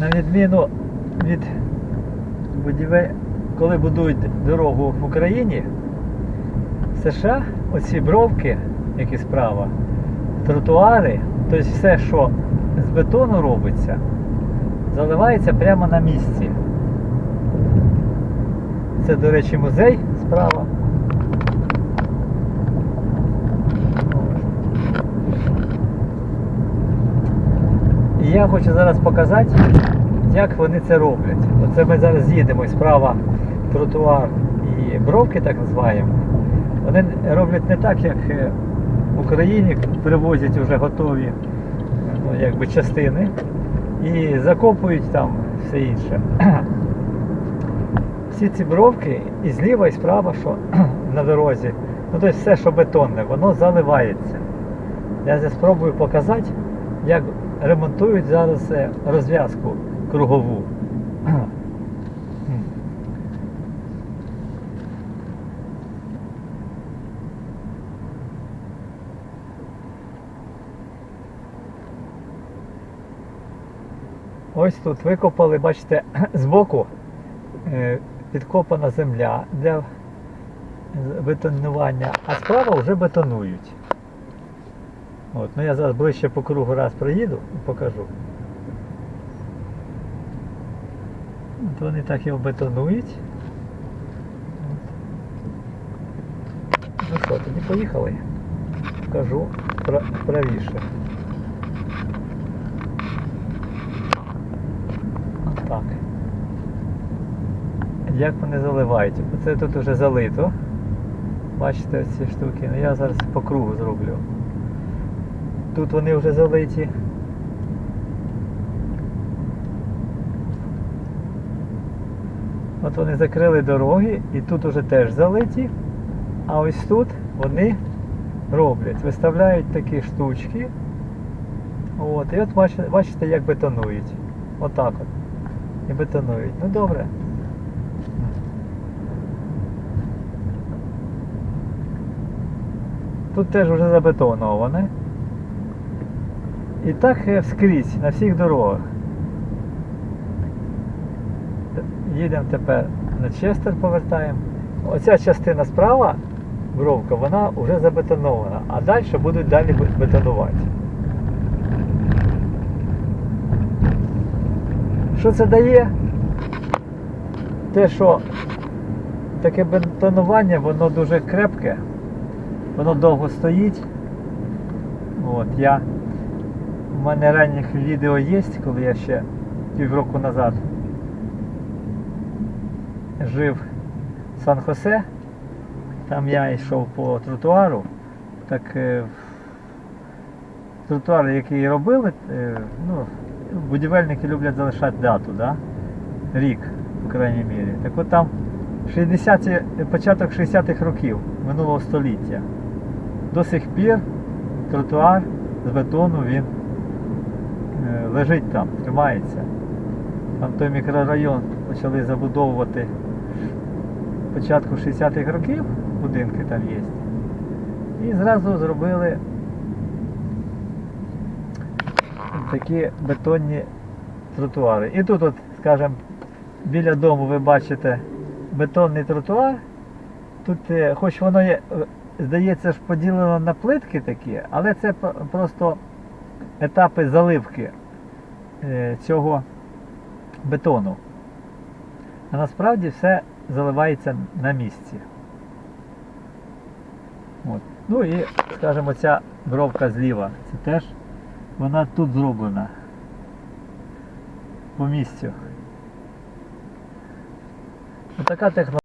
На відміну від будівель, коли будують дорогу в Україні, в США оці бровки, які справа, тротуари, тобто все, що з бетону робиться, заливається прямо на місці. Це, до речі, музей справа. І я хочу зараз показати, як вони це роблять. Оце ми зараз їдемо справа тротуар і бровки, так називаємо. Вони роблять не так, як е, в Україні привозять вже готові ну, якби частини і закопують там все інше. Всі ці бровки і зліва, і справа, що на дорозі, ну тобто все, що бетонне, воно заливається. Я зараз спробую показати, як ремонтують зараз е, розв'язку кругову. Ось тут викопали, бачите, збоку е, підкопана земля для бетонування, а справа вже бетонують. От, ну я зараз ближче по кругу раз проїду і покажу. От вони так його бетонують. Ну що, тоді поїхали. Покажу пра- правіше. Так. Як вони заливають? Оце тут вже залито. Бачите ці штуки. Ну я зараз по кругу зроблю. Тут вони вже залиті. От вони закрили дороги і тут уже теж залиті. А ось тут вони роблять, виставляють такі штучки. От, і от бачите, як бетонують. Отак от. І бетонують. Ну добре. Тут теж вже забетоноване. І так е, скрізь, на всіх дорогах. Їдемо тепер на Честер, повертаємо. Оця частина справа, бровка, вона вже забетонована, а далі будуть далі бетонувати. Що це дає? Те, що таке бетонування, воно дуже крепке, воно довго стоїть. От, я, у мене ранніх відео є, коли я ще півроку назад жив в Сан-Хосе. Там я йшов по тротуару. Так е, тротуар, який робили, е, ну, будівельники люблять залишати дату, да? рік, по крайній мірі. Так от там 60 початок 60-х років минулого століття. До сих пір тротуар з бетону він лежить там, тримається. Там той мікрорайон почали забудовувати початку 60-х років, будинки там є. І зразу зробили такі бетонні тротуари. І тут, от, скажімо, біля дому ви бачите бетонний тротуар. Тут, е, хоч воно є, е, здається, ж поділено на плитки такі, але це просто етапи заливки е, цього бетону. А насправді все заливається на місці. От. Ну і, скажімо, ця бровка зліва, це теж вона тут зроблена по місцю. Отака технологія.